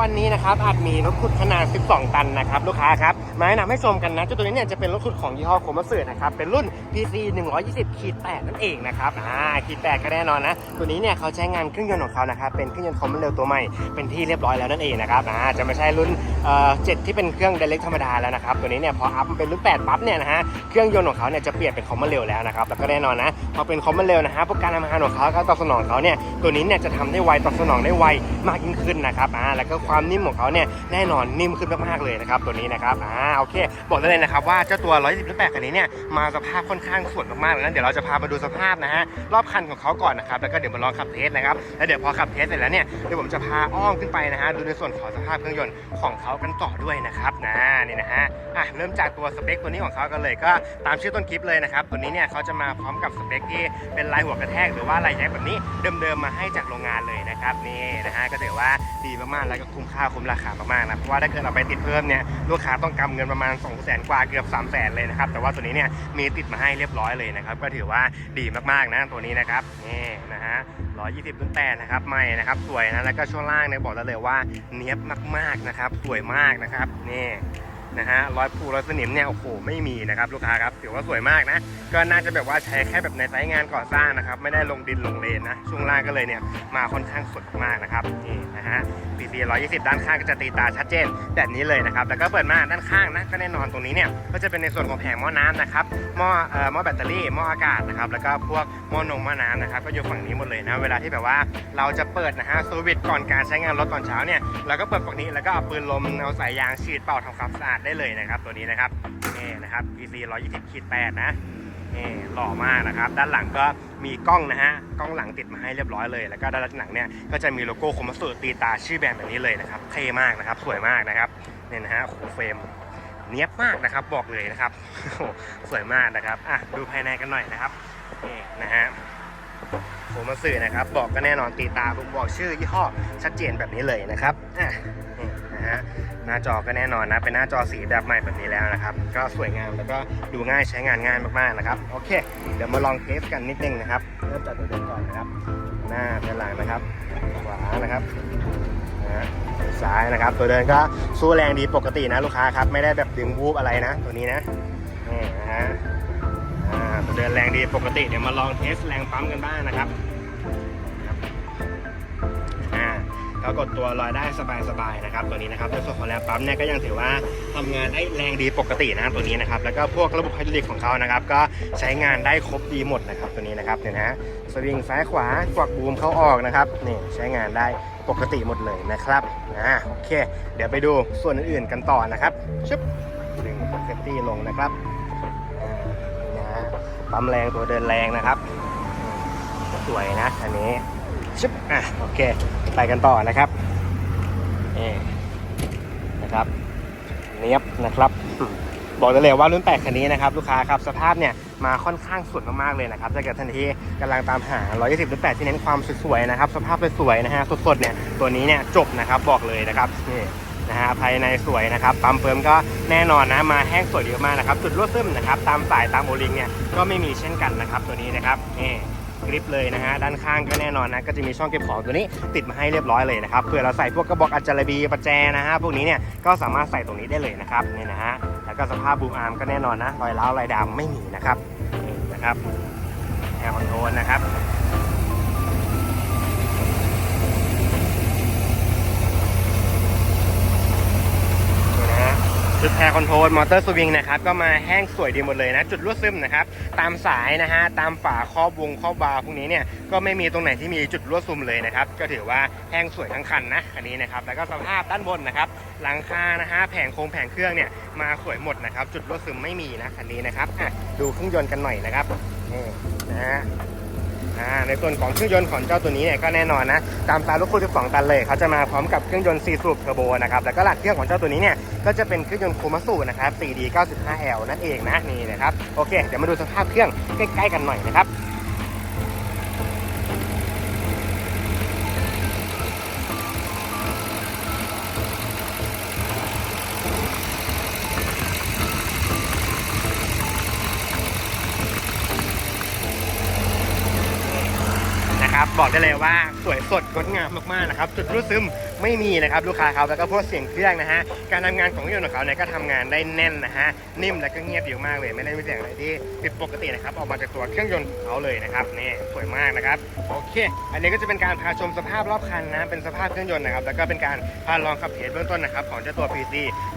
วันนี้นะครับอาจมีรถขุดขนาด 12 ตันนะครับลูกค้าครับมาแนะนำให้ชมกันนะเจ้าตัวนี้เนี่ยจะเป็นรถขุดของยี่ห้อโคมัสึนะครับเป็นรุ่น PC 120ขีด8นั่นเองนะครับอ่าขีด8ก็แน่นอนนะ ตัวนี้เนี่ยเขาใช้งานเครื่องยนต์ของเขานะครับเป็นเครื่องยนต์คอมมอนเร็วตัวใหม่เป็นที่เรียบร้อยแล้วนั่นเองนะครับอ่าจะไม่ใช่รุ่นเอ่อ7ที่เป็นเครื่องเดลิกธรรมดาแล้วนะครับตัวนี้เนี่ยพออัพมาเป็นรุ่น8ปั๊บเนี่ยนะฮะเครื่องยนต์ของเขาเนี่ยจะเปลี่ยนเป็นคอมมอนเร็วแล้วนะครับแล้วก็แน่นอนนะพอเป็นคอมมอนเร็วนะฮะพวกการทำงานของเขาการตอบสนองของเขาเนี่ยตัวนี้เนี่ยจะทำได้ไวตอบสนองได้ไวมากยิ่งขึ้นนะครับอ่าแล้วก็ความนิ่มของเขาเนี่ยแน่นอนนิ่มขึ้นมากๆเลยนะครับตัวนี้นะครับอ่าโอเค บอกได้เลยนะครับว่าเจ้าตัว 110 8คันนี้เนี่ยมาสภาพค่อนข้างสวยมากๆเลยนะเดี๋ยวเราจะพามาดูสภาพนะฮะรอบคันของเขาก่อนนะครับแล้วก็เดี๋ยวมาลองขับเทสนะครับแล้วเดี๋ยวพอขับเทสเสร็จแล้วเนี่ยเดี๋ยวผมจะพาอ้อมขึ้นไปนะฮะดูในส่วนของสภาพเครื่องยนต์ของเขากันต่อด้วยนะครับนะนี่นะฮะอะเริ่มจากตัวสเปคตัวนี้ของเขากันเลยก็ตามชื่อต้นคลิปเลยนะครับตัวนี้เนี่ยเขาจะมาพร้อมกับสเปคที่เป็นลายหัวกระแทก หรือว่าลายแยกแบบนี้เดิมๆมาให้จากโรงงานเลยนะครับนี่นะฮะก็ถือว่า ดีมากๆ แล้วก็คุ้มค่าคุ้มราคามากๆนะ เพราะว่าถ้าเกิดเราไปติดเพิ่มเนี่ยลูกค้าต้องกำเงินประมาณ 2 0 0แสนกว่าเกือบ3 0 0แสนเลยนะครับ แต่ว่าตัวนี้เนี่ยมีติดมาให้เรียบร้อยเลยนะครับ ก็ถือว่าดีมากๆนะตัวนี้นะครับนี่นะฮะ120รุ่น8นะครับใหม่นะครับสวยนะแล้วก็ช่วงล่างเนี่ยบอกได้เลยว่าเนี้ยบมากๆนะครับสวยมากนะครับนี่ นะฮะรอยผูรอยสนิมเนี่ยโอ้โหไม่มีนะครับลูกค้าครับถือว่าสวยมากนะก็น่าจะแบบว่าใช้แค่แบบในไซต์งานก่อสร้างนะครับไม่ได้ลงดินลงเลนนะช่วงล่างก็เลยเนี่ยมาค่อนข้างสวยมากนะครับนี่นะฮะ PC 120 ด้านข้างก็จะตีตาชัดเจนแบบนี้เลยนะครับแล้วก็เปิดมาด้านข้างนะก็แน่นอนตรงนี้เนี่ยก็จะเป็นในส่วนของแผงหม้อน้ำนะครับหม้อเอ่อหม้อแบตเตอรี่หม้ออากาศนะครับแล้วก็พวกหม้อนมหม้อน้ำนะครับก็อยู่ฝั่งนี้หมดเลยนะเวลาที่แบบว่าเราจะเปิดนะฮะสวิตช์ก่อนการใช้งานรถตอนเช้าเนี่ยเราก็เปิดฝั่งนี้แล้วก็เอาปืนลมเอาสายยางฉีดเป่าทำความสะอาดได้เลยนะครับ ตัวนี้นะครับนี่นะครับ PC 120ขีด8นะนี่หล่อมากนะครับ ด้านหลังก็มีกล้องนะฮะกล้องหลังติดมาให้เรียบร้อยเลย แล้วก็ด้านหลังเนี่ยก็จะมีโลโก้คมมัสุตีตาชื่อแบรนด์แบบนี้เลยนะครับเท่มากนะครับ สวยมากนะครับเนี่ยนะฮะโอ้โหเฟรมเนี้ยบมากนะครับบอกเลยนะครับโอ้สวยมากนะครับอะดูภายในกันหน่อยนะครับนี่นะฮะโคมัสึนะครับ บอกก็แน่นอนตีตาบอกชื่อยี่ห้อชัดเจนแบบนี้เลยนะครับอะ น้าจอก็แน่นอนนะ เป็นหน้าจอสีแบบใหม่แบบนี้แล้วนะครับ ก็สวยงามแล้วก็ดูง่ายใช้งานง่ายมากๆนะครับ โอเค เดี๋ยวมาลองเทสกันนิดนึงนะครับ เริ่มจากตัวเดินก่อนนะครับ หน้าเป็นหลังนะครับ ขวานะครับนะซ้ายนะครับ ตัวเดินก็สู้แรงดีปกตินะลูกค้าครับ ไม่ได้แบบดึงวูบอะไรนะ ตัวนี้นะนี่นะฮะตัวเดินแรงดีปกติ เดี๋ยวมาลองเทสแรงปั๊มกันบ้างนะครับ ก็กดตัวลอยได้สบายๆนะครับตัวนี้นะครับในส่วนของแรงปั๊มเนี่ยก็ยังถือว่าทำงานได้แรงดีปกตินะตัวนี้นะครับแล้วก็พวกระบบไฮดรอลิกของเขานะครับก็ใช้งานได้ครบดีหมดนะครับตัวนี้นะครับเนี่ยนะสวิงซ้ายขวากวักบูมเข้าออกนะครับนี่ใช้งานได้ปกติหมดเลยนะครับอ่าโอเค เดี๋ยวไปดูส่วนอื่นๆกันต่อนะครับชึบดึงเซฟตี้ลงนะครับอ่นะปั๊มแรงตัวเดินแรงนะครับ สวยนะอันนี้ชึบอะโอเค ไปกันต่อนะครับนี่นะครับเนียบนะครับ บอกได้เลยว่ารุ่นแปดคันนี้นะครับลูกค้าครับสภาพเนี่ยมาค่อนข้างสวยมากๆเลยนะครับถ้าเกิดท่านที่กำลังตามหา 120รุ่นแปดที่เน้นความสวยๆนะครับ สภาพสวยๆนะฮะสดๆเนี่ยตัวนี้เนี่ยจบนะครับบอกเลยนะครับนี่นะฮะภายในสวยนะครับปั๊มเฟิร์มก็แน่นอนนะมาแห้งสวยเยอะมากนะครับ จุดรั่วซึมนะครับ ตามสายตามโอลิงเนี่ยก็ไม่มีเช่นกันนะครับ ตัวนี้นะครับนี่ กริปเลยนะฮะด้านข้างก็แน่นอนนะก็จะมีช่องเก็บของตัวนี้ติดมาให้เรียบร้อยเลยนะครับเผื่อเราใส่พวกกระบอกอัจจารบีประแจนะฮะพวกนี้เนี่ยก็สามารถใส่ตรงนี้ได้เลยนะครับเนี่ยนะฮะแล้วก็สภาพบูมอาร์มก็แน่นอนนะรอยร้าวรอยดำไม่มีนะครับนี่นะครับแอร์คอนโทรลนะครับนี่นะฮะ ชุดแพรคอนโทรลมอเตอร์สวิงนะครับก็มาแห้งสวยดีหมดเลยนะ จุดรั่วซึมนะครับตามสายนะฮะตามฝาครอบวงครอบบาร์พวกนี้เนี่ยก็ไม่มีตรงไหนที่มีจุดรั่วซึมเลยนะครับก็ถือว่าแห้งสวยทั้งคันนะอันนี้นะครับแล้วก็สภาพด้านบนนะครับหลังคานะฮะแผงโครงแผงเครื่องเนี่ยมาสวยหมดนะครับจุดรั่วซึมไม่มีนะคันนี้นะครับดูเครื่องยนต์กันหน่อยนะครับนี่นะฮะ อ่าในส่วนของเครื่องยนต์ของเจ้าตัวนี้เนี่ยก็แน่นอนนะตามสไตล์รถคูณ12ตันเลยเขาจะมาพร้อมกับเครื่องยนต์4สูบเทอร์โบนะครับแล้วก็หลักเครื่องของเจ้าตัวนี้เนี่ยก็จะเป็นเครื่องยนต์โคมัสูนะครับ 4D 95L นั่นเองนะนี่นะครับโอเคเดี๋ยวมาดูสภาพเครื่องใกล้ๆกันหน่อยนะครับ บอกได้เลยว่าสวยสดงดงามมากๆนะครับจุดรู้ซึมไม่มีนะครับลูกค้าครับแล้วก็พวกเสียงเครื่องนะฮะการทำงานของเครื่องยนต์ของเขาเนี่ยก็ทำงานได้แน่นนะฮะนิ่มและก็เงียบอยู่มากเลย ไม่ได้มีเสียงอะไรที่ผิดปกตินะครับออกมาจากตัวเครื่องยนต์เขาเลยนะครับนี่สวยมากนะครับโอเค อันนี้ก็จะเป็นการพาชมสภาพรอบคันนะเป็นสภาพเครื่องยนต์นะครับแล้วก็เป็นการพาลองขับเทสเบื้องต้นนะครับของเจ้าตัว PC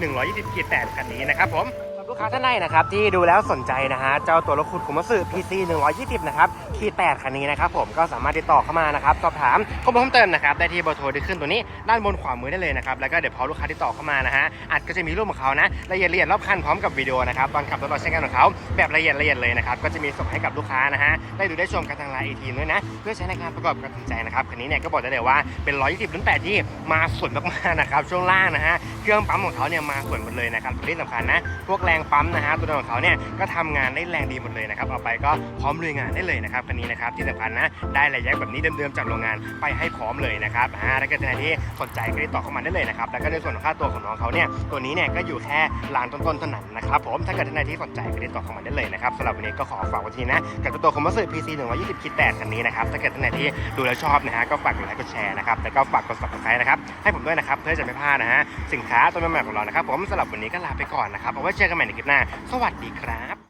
120ขีด8คันนี้นะครับผม ลูกค้าท่านใดนะครับที่ดูแล้วสนใจนะฮะเจ้าตัวรถขุดคุมสึ PC 120 นะครับขีด8คันนี้นะครับผมก็สามารถติดต่อเข้ามานะครับสอบถามข้อมูลเพิ่มเติมนะครับได้ที่เบอร์โทรที่ขึ้นตัวนี้ด้านบนขวามือได้เลยนะครับแล้วก็เดี๋ยวพอลูกค้าติดต่อเข้ามานะฮะอัดก็จะมีรูปของเขานะละเอียดละเอียดรอบคันพร้อมกับวิดีโอนะครับตอนขับรถเราใช้งานของเขาแบบละเอียดละเอียดเลยนะครับก็จะมีส่งให้กับลูกค้านะฮะได้ดูได้ชมกันทางไลน์อีทีด้วยนะเพื่อใช้ในการประกอบการตัดสินใจนะครับคันนี้เนี่ยก็บอกได้เลยว่าเป็น 120รุ่น8ที่มาสวยมากๆนะครับช่วงล่างนะฮะ เครื่องปั๊มของเขาเนี่ยมาสวยหมดเลยนะครับที่สำคัญนะ พวกแรงปั๊มนะฮะตัวเดิมของเขาเนี่ยก็ทำงานได้แรงดีหมดเลยนะครับเอาไปก็พร้อมลุยงานได้เลยนะครับคันนี้นะครับที่สำคัญนะได้ระยะแบบนี้เดิมๆจากโรงงานไปให้พร้อมเลยนะครับอ่าถ้าเกิดท่านที่สนใจก็ติดต่อเข้ามาได้เลยนะครับแล้วก็ในส่วนของค่าตัวของน้องเขาเนี่ยตัวนี้เนี่ยก็อยู่แค่ล้านต้นๆเท่านั้นนะครับผมถ้าเกิดท่านใดที่สนใจก็ติดต่อเข้ามาได้เลยนะครับสำหรับวันนี้ก็ขอฝากไว้ทีนะกับตัวคอมมอส PC 120คิด8คันนี้นะครับถ้าเกิดท่านใดที่ดูแล้วชอบนะฮะก็ฝากกดไลค์กดแชร์นะครับแล้วก็ฝากกด subscribe นะครับให้ผมด้วยนะครับเพื่อจะไม่พลาดนะฮะสินค้าตัวใหม่ๆของเรานะครับผมสำหรับวันนี้ก็ลาไปก่อนนะครับเอาไว้เจอกันใหม่ในคลิปหน้า สวัสดีครับ